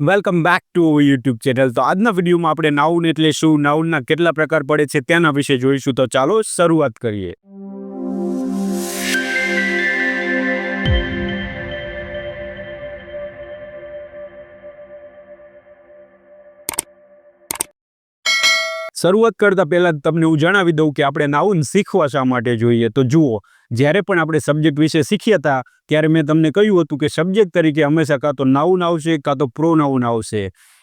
Welcome back to YouTube channel તો આજના વિડીયોમાં આપણે નાઉન એટલે શું? નાઉનના કેટલા પ્રકાર પડે છે? તેના વિશે જોઈશું. તો ચાલો શરૂઆત કરીએ. શરૂઆત કરતા પહેલાં તમને હું જણાવી દઉં કે આપણે નાઉન શીખવા શા માટે જોઈએ? તો જુઓ, જ્યારે પણ આપણે સબ્જેક્ટ વિશે શીખ્યા હતા, ત્યારે મેં તમને કહ્યું હતું કે સબ્જેક્ટ તરીકે હંમેશા કાં તો નાઉન આવશે, કાં તો પ્રો નાઉન આવશે.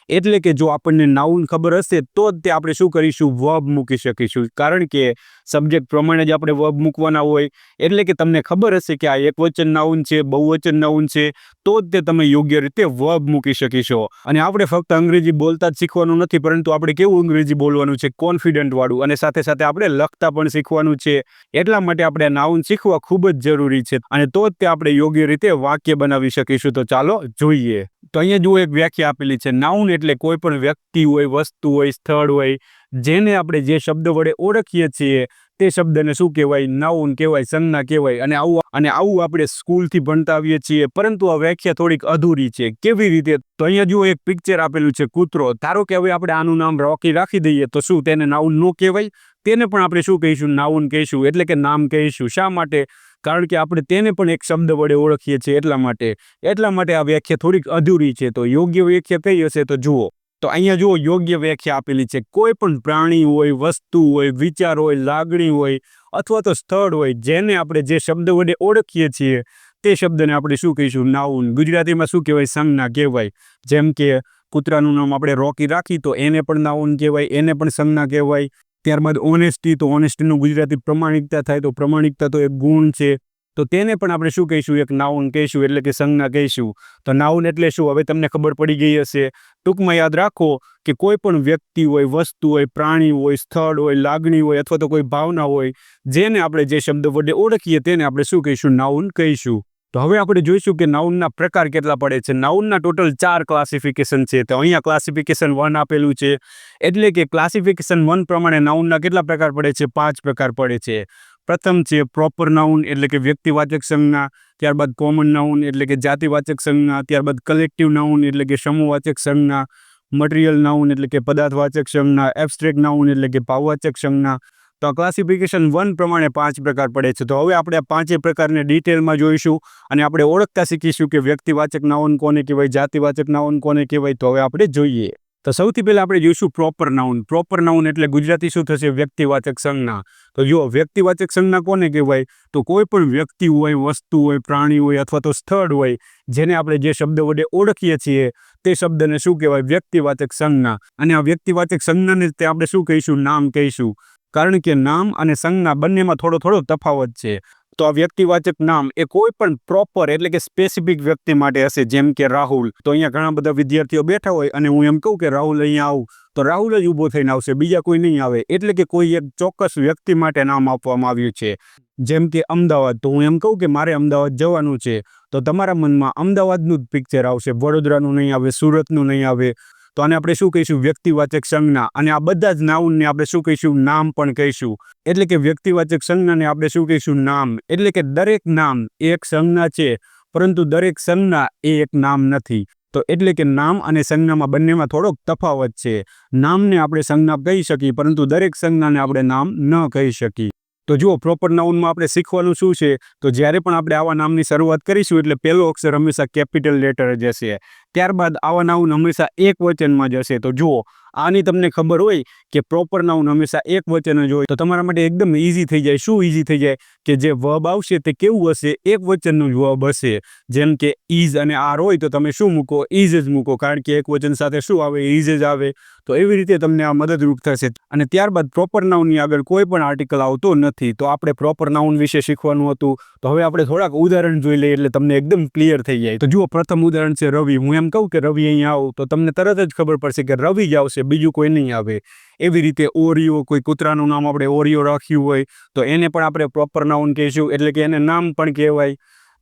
એટલે કે જો આપણને નાઉન ખબર હશે, તો જ તે આપણે શું કરીશું? વર્બ મૂકી શકીશું. કારણ કે સબ્જેક્ટ પ્રમાણે જ આપણે વર્બ મૂકવાના હોય. એટલે કે તમને ખબર હશે કે આ એક વચન નાઉન છે, બહુવચન નાઉન છે, તો જ તે તમે યોગ્ય રીતે વર્બ મૂકી શકીશો. અને આપણે ફક્ત અંગ્રેજી બોલતા જ શીખવાનું નથી, પરંતુ આપણે કેવું અંગ્રેજી બોલવાનું છે? કોન્ફિડન્ટ વાળું. અને સાથે સાથે આપણે લખતા પણ શીખવાનું છે. એટલા માટે આપણે નાઉન શીખવા ખૂબ જ જરૂરી છે. અને તો જ તે આપણે યોગ્ય રીતે વાક્ય બનાવી શકીશું. તો ચાલો, જોઈએ. તો અહીંયા જુઓ એક વ્યાખ્યા આપેલી છે નાઉન એટલે કોઈ પણ વ્યક્તિ હોય, વસ્તુ હોય, સ્થળ હોય, જેને આપણે જે શબ્દ વડે ઓળખીએ છીએ, તે શબ્દને શું કહેવાય? નાઉન કહેવાય, સંજ્ઞા કહેવાય અને આવું અને આવું આપણે સ્કૂલથી ભણતા આવીએ છીએ. પરંતુ આ વ્યાખ્યા થોડીક અધૂરી છે. કેવી રીતે? તો અહીંયા જુઓ એક પિક્ચર આપેલું છે, કૂતરો. ધારો કે હવે આપણે આનું નામ રોકી રાખી દઈએ, તો શું તેને નાઉન ન કહેવાય? તેને પણ આપણે શું કહીશું? નાઉન કહીશું. એટલે કે નામ કહીશું. શા માટે? કારણ કે આપણે તેને પણ એક શબ્દ વડે ઓળખીએ છીએ એટલા માટે એટલા માટે આ વ્યાખ્યા થોડીક અધૂરી છે. તો યોગ્ય વ્યાખ્યા કઈ હશે તો જુઓ. તો અહીંયા જુઓ, યોગ્ય વ્યાખ્યા આપેલી છે. કોઈ પણ પ્રાણી હોય, વસ્તુ હોય, વિચાર હોય, લાગણી હોય અથવા તો સ્થળ હોય, જેને આપણે જે શબ્દ વડે ઓળખીએ છીએ, તે શબ્દને આપણે શું કહીશું? નાઉન. ગુજરાતીમાં શું કહેવાય? સંજ્ઞા કહેવાય. જેમ કે કૂતરાનું નામ આપણે રોકી રાખી તો એને પણ નાઉન કહેવાય, એને પણ સંજ્ઞા કહેવાય. ત્યારબાદ ઓનેસ્ટી તો ઓનેસ્ટીનું ગુજરાતી પ્રમાણિકતા થાય તો પ્રમાણિકતા તો એક ગુણ છે. તો તેને પણ આપણે શું કહીશું? એક નાઉન કહીશું, એટલે કે સંજ્ઞા કહીશું. તો નાઉન એટલે શું? હવે તમને ખબર પડી ગઈ હશે. ટૂંકમાં યાદ રાખો કે કોઈ પણ વ્યક્તિ હોય, વસ્તુ હોય, પ્રાણી હોય, સ્થળ હોય, લાગણી હોય અથવા તો કોઈ ભાવના હોય, જેને આપણે જે શબ્દ વડે ઓળખીએ તેને આપણે શું કહીશું? નાઉન કહીશું. તો હવે આપણે જોઈશું કે નાઉનના પ્રકાર કેટલા પડે છે. નાઉનના ટોટલ ચાર ક્લાસિફિકેશન છે. તો અહીંયા ક્લાસિફિકેશન વન આપેલું છે. એટલે કે ક્લાસિફિકેશન વન પ્રમાણે નાઉનના કેટલા પ્રકાર પડે છે? પાંચ પ્રકાર પડે છે. પ્રથમ છે પ્રોપર નાઉન એટલે કે વ્યક્તિવાચક સંજ્ઞા. ત્યારબાદ કોમન નાઉન એટલે કે જાતિવાચક સંજ્ઞા. ત્યારબાદ કલેક્ટિવ નાઉન એટલે કે સમૂહવાચક સંજ્ઞા. મટીરિયલ નાઉન એટલે કે પદાર્થવાચક સંજ્ઞા. એબસ્ટ્રેક નાઉન એટલે કે ભાવવાચક સંજ્ઞા. તો ક્લાસિફિકેશન વન પ્રમાણે પાંચ પ્રકાર પડે છે. તો હવે આપણે આ પાંચે પ્રકારને ડિટેલમાં જોઈશું અને આપણે ઓળખતા શીખીશું કે વ્યક્તિવાચક નાઉન કોને કહેવાય, જાતિવાચક નાઉન કોને કહેવાય, તો હવે આપણે જોઈએ. તો સૌથી પહેલાં આપણે જોઈશું પ્રોપર નાઉન પ્રોપર નાઉન એટલે ગુજરાતી શું થશે? વ્યક્તિવાચક સંજ્ઞા. તો જો વ્યક્તિવાચક સંજ્ઞા કોને કહેવાય? તો કોઈ પણ વ્યક્તિ હોય, વસ્તુ હોય, પ્રાણી હોય અથવા તો સ્થળ હોય, જેને આપણે જે શબ્દ વડે ઓળખીએ છીએ, તે શબ્દને શું કહેવાય? વ્યક્તિવાચક સંજ્ઞા. અને આ વ્યક્તિવાચક સંજ્ઞાને તે આપણે શું કહીશું? નામ કહીશું. કારણ કે નામ અને સંજ્ઞા બંનેમાં થોડો થોડો તફાવત છે. તો આ વ્યક્તિવાચક નામ એ કોઈ પણ પ્રોપર એટલે કે સ્પેસિફિક વ્યક્તિ માટે હશે, જેમ કે રાહુલ. તો અહીંયા ઘણા બધા વિદ્યાર્થીઓ બેઠા હોય અને હું એમ કહું કે રાહુલ અહીંયા આવું. તો રાહુલ જ ઊભો થઈને આવશે, બીજા કોઈ નહીં આવે. એટલે કે કોઈ એક ચોક્કસ વ્યક્તિ માટે નામ આપવામાં આવ્યું છે. જેમ કે અમદાવાદ, તો હું એમ કહું કે મારે અમદાવાદ જવાનું છે. તો તમારા મનમાં અમદાવાદનું જ પિક્ચર આવશે, વડોદરાનું નહીં આવે, સુરતનું નહીં આવે. તો આને આપણે શું કહીશું? વ્યક્તિવાચક સંજ્ઞા. અને આ બધા જ નાઉનને આપણે શું કહીશું? નામ પણ કહીશું. એટલે કે વ્યક્તિવાચક સંજ્ઞાને આપણે શું કહીશું? નામ. એટલે કે દરેક નામ એક સંજ્ઞા છે, પરંતુ દરેક સંજ્ઞા એ એક નામ નથી. તો એટલે કે નામ અને સંજ્ઞામાં બંનેમાં થોડોક તફાવત છે. નામને આપણે સંજ્ઞા કહી શકીએ, પરંતુ દરેક સંજ્ઞાને આપણે નામ ન કહી શકીએ. તો જુઓ પ્રોપર નાઉનમાં આપણે શીખવાનું શું છે? તો જ્યારે પણ આપણે આવા નામની શરૂઆત કરીશું, એટલે પહેલો અક્ષર હંમેશા કેપિટલ લેટર જ હશે. ત્યારબાદ આવા નાઉન હંમેશા એક વચનમાં જ હશે. તો જુઓ, આની તમને ખબર હોય કે પ્રોપર નાઉન હંમેશા એક વચન જ હોય. તો તમારા માટે એકદમ ઇઝી થઈ જાય. શું ઇઝી થઈ જાય? કે જે વર્બ આવશે તે કેવું હશે? એક વચનનું જ વર્બ હશે. જેમ કે ઇઝ અને આર હોય તો તમે શું મૂકો? ઇઝ જ મૂકો. કારણ કે એક વચન સાથે શું આવે? ઇઝ જ આવે. તો એવી રીતે તમને આ મદદરૂપ થશે. અને ત્યારબાદ પ્રોપર નાઉનની આગળ કોઈ પણ આર્ટિકલ આવતો નથી. તો આપણે પ્રોપર નાઉન વિશે શીખવાનું હતું. તો હવે આપણે થોડાક ઉદાહરણ જોઈ લઈએ એટલે તમને એકદમ ક્લિયર થઈ જાય. તો જુઓ, પ્રથમ ઉદાહરણ છે રવિ. હું એમ કહું કે રવિ અહીંયા આવું, તો તમને તરત જ ખબર પડશે કે રવિ જ આવશે, બીજું કોઈ નહીં આવે. એવી રીતે ઓરિયો, કોઈ કૂતરાનું નામ આપણે ઓરિયો રાખ્યું હોય, તો એને પણ આપણે પ્રોપર નાઉન કહીશું, એટલે કે એને નામ પણ કહેવાય.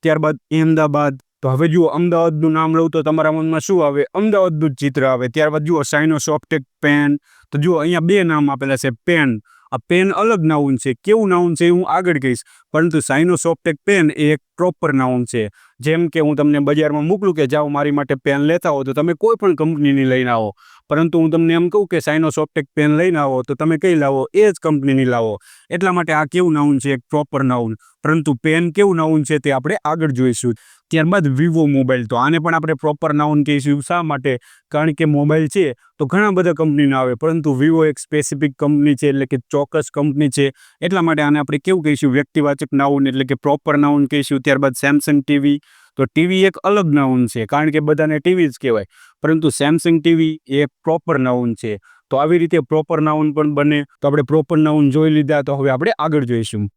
ત્યારબાદ અહેમદાબાદ, તો હવે જુઓ, અમદાવાદનું નામ લઉં તો તમારા મનમાં શું આવે? અમદાવાદનું જ ચિત્ર આવે. ત્યારબાદ જુઓ સાઇનો સોફ્ટેક પેન તો જુઓ, અહીંયા બે નામ આપેલા છે પેન આ પેન અલગ નાઉન છે. કેવું નાઉન છે એ હું આગળ કહીશ. પરંતુ સાઇનોસોપ્ટેક પેન એ એક પ્રોપર નાઉન છે. જેમ કે હું તમને બજારમાં મોકલું કે જાઓ મારી માટે પેન લેતા હો તો તમે કોઈ પણ કંપનીની લઈને આવો. પરંતુ હું તમને એમ કહું કે સાઇનોસોપ્ટિક પેન લઈને આવો તો તમે કઈ લાવો? એ જ કંપનીની લાવો. એટલા માટે આ કેવું નાઉન છે? એક પ્રોપર નાઉન પરંતુ પેન કેવું નાઉન છે તે આપણે આગળ જોઈશું. ત્યારબાદ વિવો મોબાઈલ તો આને પણ આપણે પ્રોપર નાઉન કહીશું. શા માટે? કારણ કે મોબાઈલ છે તો ઘણા બધા કંપનીના આવે. પરંતુ વિવો એક સ્પેસિફિક કંપની છે એટલે કે ચોક્કસ કંપની છે. એટલા માટે આને આપણે કેવું કહીશું? વ્યક્તિવાચક નાઉન એટલે કે પ્રોપર નાઉન કહીશું. ત્યારબાદ સેમસંગ ટીવી તો ટીવી એક અલગ નાઉન છે, કારણ કે બધાને ટીવી જ કહેવાય. પરંતુ સેમસંગ ટીવી એ પ્રોપર નાઉન છે. તો આવી રીતે પ્રોપર નાઉન પણ બને. તો આપણે પ્રોપર નાઉન જોઈ લીધા. તો હવે આપણે આગળ જોઈશું.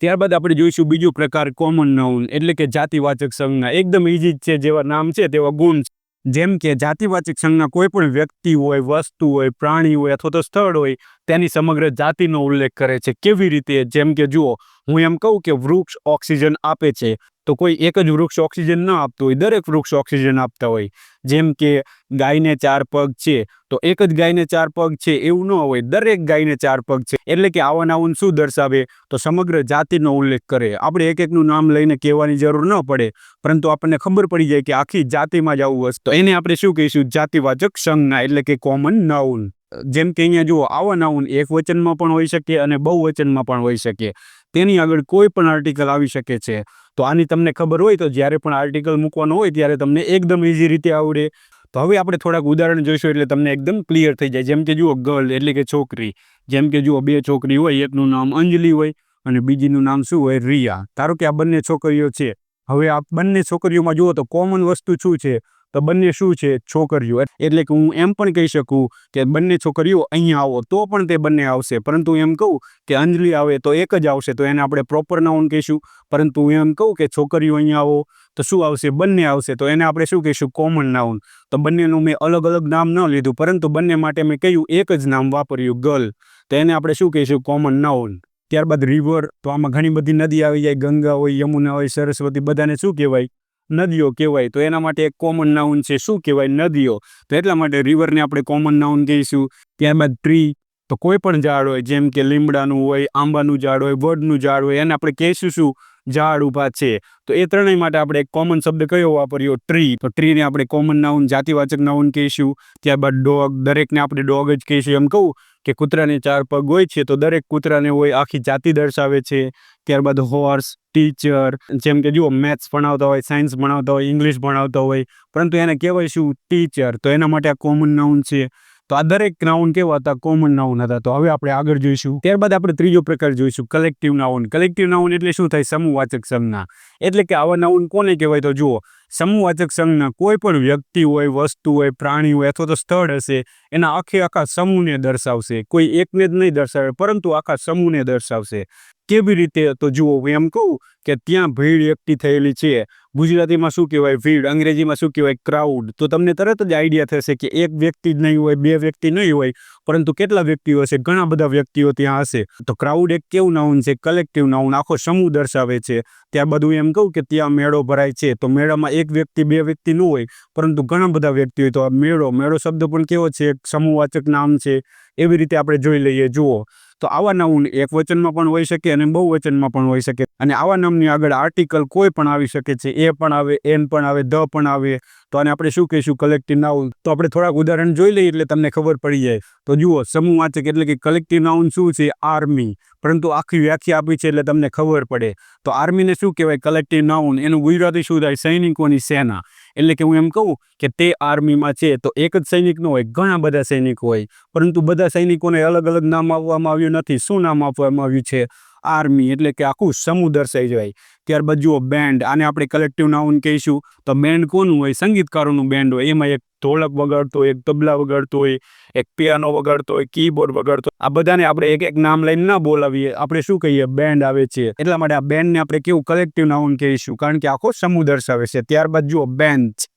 ત્યારબાદ આપણે જોઈશું બીજું પ્રકાર કોમન નાઉન એટલે કે જાતિવાચક સંજ્ઞા. એકદમ ઇઝી છે, જેવા નામ છે તેવા ગુણ છે. જેમ કે જાતિવાચક સંજ્ઞા કોઈ પણ વ્યક્તિ હોય, વસ્તુ હોય, પ્રાણી હોય અથવા તો સ્થળ હોય, તેની સમગ્ર જાતિનો ઉલ્લેખ કરે છે. કેવી રીતે? જેમ કે જુઓ, હું એમ કહું કે વૃક્ષ ઓક્સિજન આપે છે. તો કોઈ એક જ વૃક્ષ ઓક્સિજન ન આપતું હોય. દરેક વૃક્ષ ઓક્સિજન આપતા હોય. જેમ કે ગાયને ચાર પગ છે, તો એક જ ગાયને ચાર પગ છે એવું ન હોય. દરેક ગાયને ચાર પગ છે. એટલે કે આવા નાઉન શું દર્શાવે? તો સમગ્ર જાતિનો ઉલ્લેખ કરે. આપણે એક એકનું નામ લઈને કહેવાની જરૂર ન પડે. પરંતુ આપણને ખબર પડી જાય કે આખી જાતિમાં જ આવું હશે તો એને આપણે શું કહીશું? જાતિવાચક સંજ્ઞા એટલે કે કોમન નાઉન જેમ કે અહીંયા જુઓ આવન નાઉન એક વચનમાં પણ હોઈ શકે અને બહુ વચનમાં પણ હોઈ શકે તેની આગળ કોઈ પણ આર્ટિકલ આવી શકે છે. તો આની તમને ખબર હોય તો જ્યારે પણ આર્ટિકલ મૂકવાનો હોય ત્યારે તમને એકદમ ઇઝી રીતે આવડે. તો હવે આપણે થોડાક ઉદાહરણ જોઈશું એટલે તમને એકદમ ક્લિયર થઈ જાય. જેમ કે જુઓ ગર્લ એટલે કે છોકરી. જેમ કે જુઓ, બે છોકરી હોય, એકનું નામ અંજલિ હોય અને બીજીનું નામ શું હોય? રિયા. ધારો કે આ બંને છોકરીઓ છે. હવે આ બંને છોકરીઓમાં જુઓ તો કોમન વસ્તુ શું છે? તો બંને શું છે? છોકરીઓ. એટલે કે હું એમ પણ કહી શકું કે બંને છોકરીઓ અહીંયા આવો તો પણ તે બંને આવશે. પરંતુ એમ કહું કે અંજલિ આવે તો એક જ આવશે, તો એને આપણે પ્રોપર નાઉન કહીશું. પરંતુ એમ કહું કે છોકરીઓ અહીંયા આવો તો શું આવશે? બંને આવશે. તો એને આપણે શું કહીશું? કોમન નાઉન તો બંનેનું મેં અલગ અલગ નામ ન લીધું, પરંતુ બંને માટે મેં કહ્યું એક જ નામ વાપર્યું, ગર્લ. તો એને આપણે શું કહીશું? કોમન નાઉન ત્યારબાદ રિવર તો આમાં ઘણી બધી નદી આવી જાય, ગંગા હોય, યમુના હોય, સરસ્વતી, બધાને શું કહેવાય? નદીઓ કહેવાય. તો એના માટે એક કોમન નાઉન છે. શું કહેવાય? નદીઓ. તો એટલા માટે રિવરને આપણે કોમન નાઉન કહીશું. ત્યારબાદ ટ્રી તો કોઈ પણ ઝાડ હોય, જેમ કે લીમડાનું હોય, આંબાનું ઝાડ હોય, વડનું ઝાડ હોય, એને આપણે કહીશું શું? ઝાડ ઊભા છે. તો એ ત્રણેય માટે આપણે એક કોમન શબ્દ કયો વાપર્યો? ટ્રી તો ટ્રીને આપણે કોમન નાઉન જાતિવાચક નાઉન કહીશું. ત્યારબાદ ડોગ દરેકને આપણે ડોગ જ કહીશું. એમ કહું કે કૂતરાને ચાર પગ હોય છે, તો દરેક કૂતરાને હોય, આખી જાતિ દર્શાવે છે. ત્યારબાદ હોર્સ ટીચર જેમ કે જુઓ મેથ્સ ભણાવતા હોય સાયન્સ ભણાવતા હોય ઇંગ્લિશ ભણાવતા હોય, પરંતુ એને કહેવાય શું? ટીચર તો એના માટે આ કોમન નાઉન છે. તો આ દરેક નાઉન કેવા હતા? કોમન નાઉન હતા. તો હવે આપણે આગળ જોઈશું. ત્યારબાદ આપણે ત્રીજો પ્રકાર જોઈશું. કલેક્ટિવ નાઉન કલેક્ટિવ નાઉન એટલે શું થાય? સમૂહવાચક સંજ્ઞા. એટલે કે આવા નાઉન કોને કહેવાય? તો જુઓ સમૂહવાચક સંજ્ઞા કોઈ પણ વ્યક્તિ હોય, વસ્તુ હોય, પ્રાણી હોય અથવા તો સ્થળ હશે, એના આખે આખા સમૂહને દર્શાવશે. કોઈ એકને જ નહીં દર્શાવે, પરંતુ આખા સમૂહને દર્શાવશે. કેવી રીતે? તો જુઓ, હું એમ કહું કે ત્યાં ભીડ એકઠી થયેલી છે. ગુજરાતીમાં શું કહેવાય ભીડ? અંગ્રેજીમાં શું કહેવાય ક્રાઉડ તો તમને તરત જ આઈડિયા થશે કે એક વ્યક્તિ જ નહીં હોય, બે વ્યક્તિ નહીં હોય. પરંતુ કેટલા વ્યક્તિઓ હશે? ઘણા બધા વ્યક્તિઓ ત્યાં હશે. તો ક્રાઉડ એક કેવું નાઉન છે? કલેક્ટિવ નાઉન આખો સમૂહ દર્શાવે છે. ત્યાં બધું એમ કહું કે ત્યાં મેળો ભરાય છે. તો મેળામાં એક વ્યક્તિ, બે વ્યક્તિ ન હોય, પરંતુ ઘણા બધા વ્યક્તિ હોય. તો આ મેળો મેળો શબ્દ પણ કેવો છે? એક સમૂહવાચક નામ છે. એવી રીતે આપણે જોઈ લઈએ. જુઓ તો આવા નામ એક વચનમાં પણ હોઈ શકે અને બહુ વચનમાં પણ હોઈ શકે. અને આવા નામની આગળ આર્ટિકલ કોઈ પણ આવી શકે છે, એ પણ આવે, એન પણ આવે, ધ પણ આવે. તો આને આપણે શું કહીશું? કલેક્ટિવ નાઉન તો આપણે થોડાક ઉદાહરણ જોઈ લઈએ એટલે તમને ખબર પડી જાય. તો જુઓ સમૂહવાચક એટલે કે કલેક્ટિવ નાઉન શું છે? આર્મી પરંતુ આખી વ્યાખ્યા આપી છે એટલે તમને ખબર પડે. તો આર્મીને શું કહેવાય? કલેક્ટિવ નાઉન એનું ગુજરાતી શું થાય? સૈનિકોની સેના. એટલે કે હું એમ કહું કે તે આર્મીમાં છે, તો એક જ સૈનિક ન હોય, ઘણા બધા સૈનિકો હોય. પરંતુ બધા સૈનિકોને અલગ અલગ નામ આપવામાં આવ્યું નથી. શું નામ આપવામાં આવ્યું છે? આર્મી એટલે કે આખું સમૂહ દર્શાઈ જાય ત્યારબાદ જુઓ બેન્ડ આને આપણે કલેક્ટિવ નાઉન કહીશું. તો બેન્ડ કોનું હોય? સંગીતકારોનું બેન્ડ હોય. એમાં એક ઢોલક વગાડતો હોય, એક તબલા વગાડતો હોય, એક પિયાનો વગાડતો હોય કીબોર્ડ વગાડતો આ બધાને આપણે એક એક નામ લઈને ના બોલાવીએ. આપણે શું કહીએ? બેન્ડ આવે છે. એટલા માટે આ બેન્ડને આપણે કેવું કલેક્ટિવ નાઉન કહીશું? કારણ કે આખો સમૂહ દર્શાવે છે. ત્યારબાદ જુઓ બેન્ચ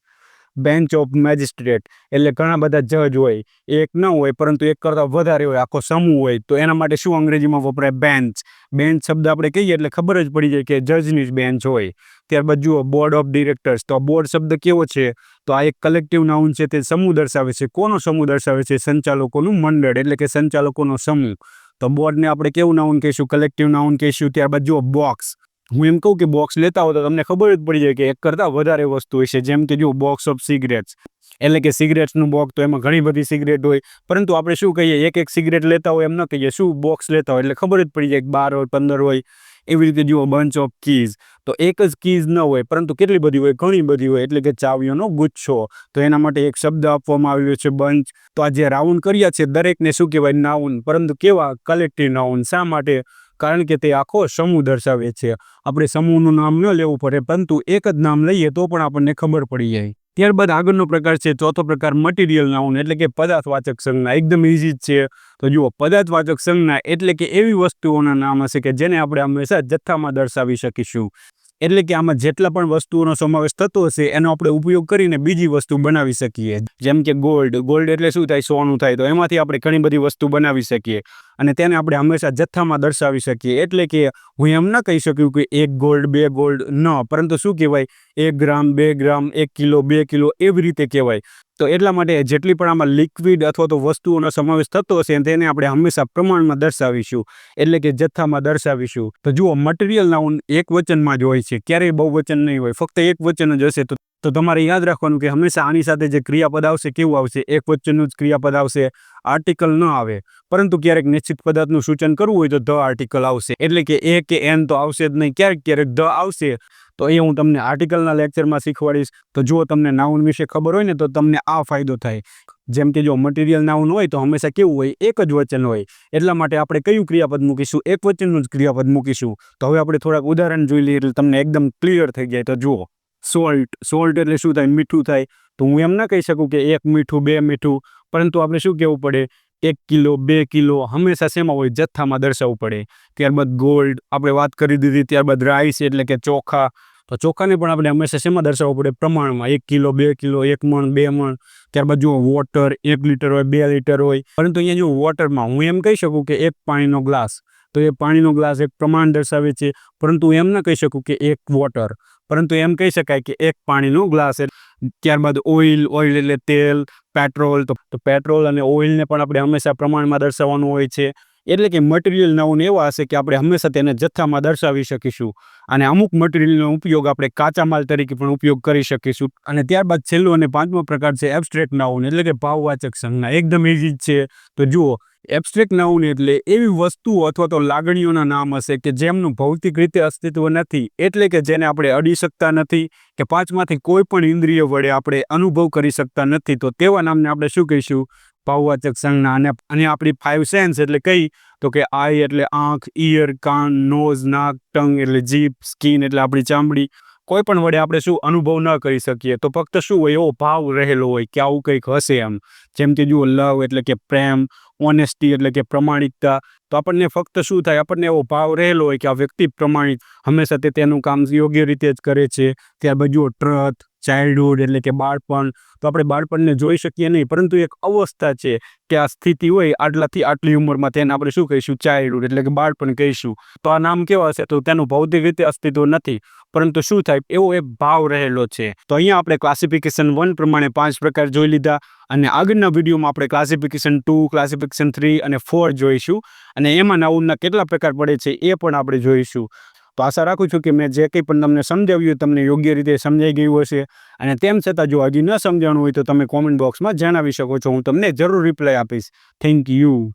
બેન્ચ ઓફ મેજિસ્ટ્રેટ એટલે ઘણા બધા જજ હોય, એક ન હોય, પરંતુ એક કરતાં વધારે હોય, આખો સમૂહ હોય, તો એના માટે શું અંગ્રેજીમાં વપરાય? બેન્ચ બેન્ચ શબ્દ આપણે કહીએ એટલે ખબર જ પડી જાય કે જજની જ બેન્ચ હોય. ત્યારબાદ જુઓ બોર્ડ ઓફ ડિરેક્ટર્સ તો આ બોર્ડ શબ્દ કેવો છે? તો આ એક કલેક્ટિવ નાઉન છે, તે સમૂહ દર્શાવે છે. કોનો સમૂહ દર્શાવે છે? સંચાલકોનું મંડળ, એટલે કે સંચાલકોનો સમૂહ. તો બોર્ડને આપણે કેવું નાઉન કહીશું? કલેક્ટિવ નાઉન કહીશું. ત્યારબાદ જુઓ બોક્સ હું એમ કહું કે બોક્સ લેતા હો તો તમને ખબર જ પડી જાય કે એક કરતાં વધારે વસ્તુ હશે જેમ કે જો બોક્સ ઓફ સિગરેટ્સ એટલે કે સિગરેટ્સનું બોક્સ તો એમાં ઘણી બધી સિગરેટ હોય. પરંતુ આપણે શું કહીએ, એક એક સિગરેટ લેતા હોય એમ ન કહીએ, શું બોક્સ લેતા હોય? એટલે ખબર જ પડી જાય કે બાર હોય, પંદર હોય, એવી રીતે જુઓ બંચ ઓફ કીઝ તો એક જ કીઝ ન હોય, પરંતુ કેટલી બધી હોય? ઘણી બધી હોય. એટલે કે ચાવીઓનો ગુચ્છો. તો એના માટે એક શબ્દ આપવામાં આવ્યો છે બંચ તો આ જે રાઉન્ડ કર્યા છે. દરેકને શું કહેવાય? નાઉન પરંતુ કેવા કલેક્ટિવ નાઉન શા માટે? કારણ કે તે આખો સમૂહ દર્શાવે છે. આપણે સમૂહનું નામ ન લેવું પડે, પરંતુ એક જ નામ લઈએ તો પણ આપણને ખબર પડી જાય. ત્યારબાદ આગળનો પ્રકાર છે, ચોથો પ્રકાર મટીરિયલ નાઉન એટલે કે પદાર્થવાચક સંજ્ઞા. એકદમ ઇઝી જ છે. તો જુઓ, પદાર્થવાચક સંજ્ઞા એટલે કે એવી વસ્તુઓના નામ હશે કે જેને આપણે હંમેશા જથ્થામાં દર્શાવી શકીશું. એટલે કે આમાં જેટલા પણ વસ્તુઓનો સમાવેશ થતો હશે, એનો આપણે ઉપયોગ કરીને બીજી વસ્તુ બનાવી શકીએ. જેમ કે ગોલ્ડ ગોલ્ડ એટલે શું થાય? સોનું થાય. તો એમાંથી આપણે ઘણી બધી વસ્તુ બનાવી શકીએ. અને તેને આપણે હંમેશા જથ્થામાં દર્શાવી શકીએ. એટલે કે હું એમ ન કહી શક્યું કે એક ગોલ્ડ બે ગોલ્ડ ન. પરંતુ શું કહેવાય? એક ગ્રામ બે ગ્રામ એક કિલો, બે કિલો એવી રીતે કહેવાય. તો એટલા માટે જેટલી પણ આમાં લિક્વિડ અથવા તો વસ્તુઓનો સમાવેશ થતો હશે તેને આપણે હંમેશા પ્રમાણમાં દર્શાવીશું. એટલે કે જથ્થામાં દર્શાવીશું. તો જુઓ મટીરિયલ નાઉન એક વચનમાં જ હોય છે. ક્યારેય બહુ વચન નહીં હોય. ફક્ત એક વચન જ હશે તો તો તમારે યાદ રાખવાનું કે હંમેશા આની સાથે જે ક્રિયાપદ આવશે, કેવું આવશે? એક વચનનું જ ક્રિયાપદ આવશે, આર્ટિકલ ન આવે. પરંતુ ક્યારેક નિશ્ચિત પદાર્થનું સૂચન કરવું હોય તો ધ આર્ટિકલ આવશે. એટલે કે એ કે એન તો આવશે જ નહીં. ક્યારેક ક્યારેક ધ આવશે. તો એ હું તમને આર્ટિકલના લેક્ચરમાં શીખવાડીશ. તો જો તમને નાઉન વિશે ખબર હોય ને, તો તમને આ ફાયદો થાય. જેમ કે જો મટીરિયલ નાઉન હોય તો હંમેશા કેવું હોય? એક જ વચન હોય. એટલા માટે આપણે કયું ક્રિયાપદ મૂકીશું? એક વચનનું જ ક્રિયાપદ મૂકીશું. તો હવે આપણે થોડાક ઉદાહરણ જોઈ લઈએ એટલે તમને એકદમ ક્લિયર થઈ જાય. તો જુઓ. સોલ્ટ સોલ્ટ એટલે શું થાય? મીઠું થાય. તો હું એમ ના કહી શકું કે એક મીઠું, બે મીઠું. પરંતુ આપણે શું કહેવું પડે? એક કિલો, બે કિલો હંમેશા શેમાં હોય? જથ્થામાં દર્શાવવું પડે. ત્યારબાદ ગોલ્ડ, આપણે વાત કરી દીધી. ત્યારબાદ રાઈસ એટલે કે ચોખા. તો ચોખાને પણ આપણે હંમેશા શેમાં દર્શાવવું પડે? પ્રમાણમાં. એક કિલો, બે કિલો, એક મણ, બે મણ. ત્યારબાદ જો વોટર એક લીટર હોય, બે લીટર હોય. પરંતુ અહીંયા જો વોટરમાં હું એમ કહી શકું કે એક પાણીનો ગ્લાસ. તો એ પાણીનો ગ્લાસ એક પ્રમાણ દર્શાવે છે. પરંતુ એમ ન કહી શકું કે એક વોટર પરંતુ એમ કહી શકાય કે એક પાણીનો ગ્લાસ ત્યારબાદ ઓઇલ ઓઇલ એટલે તેલ, પેટ્રોલ. તો પેટ્રોલ અને ઓઇલને પણ આપણે હંમેશા પ્રમાણમાં દર્શાવવાનું હોય છે. એટલે કે મટીરિયલ નાઉન એવા હશે કે આપણે હંમેશા તેને જથ્થામાં દર્શાવી શકીશું. અને અમુક મટીરિયલનો ઉપયોગ આપણે કાચા માલ તરીકે પણ ઉપયોગ કરી શકીશું. અને ત્યારબાદ છેલ્લો અને પાંચમો પ્રકાર છે એબસ્ટ્રેક્ટ નાઉન એટલે કે ભાવવાચક સંજ્ઞા. એકદમ ઇઝી છે. તો જુઓ એબસ્ટ્રેક્ટ નાઉન એટલે એવી વસ્તુઓ અથવા તો લાગણીઓના નામ હશે કે જેમનું ભૌતિક રીતે અસ્તિત્વ નથી, એટલે કે જેને આપણે અડી શકતા નથી, કે પાંચમાંથી કોઈ પણ ઇન્દ્રિય વડે આપણે અનુભવ કરી શકતા નથી. તો તેવા નામને આપણે શું કહીશું? ભાવવાચક સંજ્ઞા અને અને આપણી ફાઇવ સેન્સ એટલે કઈ? તો કે આઈ એટલે આંખ ઇયર કાન નોઝ નાક ટંગ એટલે જીભ સ્કીન એટલે આપણી ચામડી. કોઈ પણ વડે આપણે શું અનુભવ ન કરી શકીએ, તો ફક્ત શું હોય, એવો ભાવ રહેલો હોય કે આવું કંઈક હશે એમ. જેમ કે જુઓ લવ એટલે કે પ્રેમ ઓનેસ્ટી એટલે કે પ્રમાણિકતા. તો આપણને ફક્ત શું થાય, આપણને એવો ભાવ રહેલો હોય કે આ વ્યક્તિ પ્રમાણિક હંમેશા તે તેનું કામ યોગ્ય રીતે જ કરે છે. ત્યારબાદ જુઓ ટ્રથ ચાઇલ્ડહુડ એટલે કે બાળપણ, તો આપણે બાળપણને જોઈ શકીએ નહીં. પરંતુ એક અવસ્થા છે કે આ સ્થિતિ હોય, આટલાથી આટલી ઉંમરમાં તેને આપણે શું કહીશું? ચાઇલ્ડહુડ એટલે કે બાળપણ કહીશું. તો આ નામ કેવા હશે? તો તેનું ભૌતિક રીતે અસ્તિત્વ નથી. પરંતુ શું થાય? એવો એક ભાવ રહેલો છે. તો અહીંયા આપણે ક્લાસિફિકેશન વન પ્રમાણે પાંચ પ્રકાર જોઈ લીધા અને આગળના વિડીયોમાં આપણે ક્લાસિફિકેશન ટુ ક્લાસિફિકેશન થ્રી અને ફોર જોઈશું. અને એમાં નવના કેટલા પ્રકાર પડે છે એ પણ આપણે જોઈશું. તો આશા રાખું છું કે મેં જે કંઈ પણ તમને સમજાવ્યું તમને યોગ્ય રીતે સમજાઈ ગયું હશે. અને તેમ છતાં જો હજી ન સમજાણું હોય તો તમે કોમેન્ટ બોક્સમાં જણાવી શકો છો. હું તમને જરૂર રિપ્લાય આપીશ. Thank you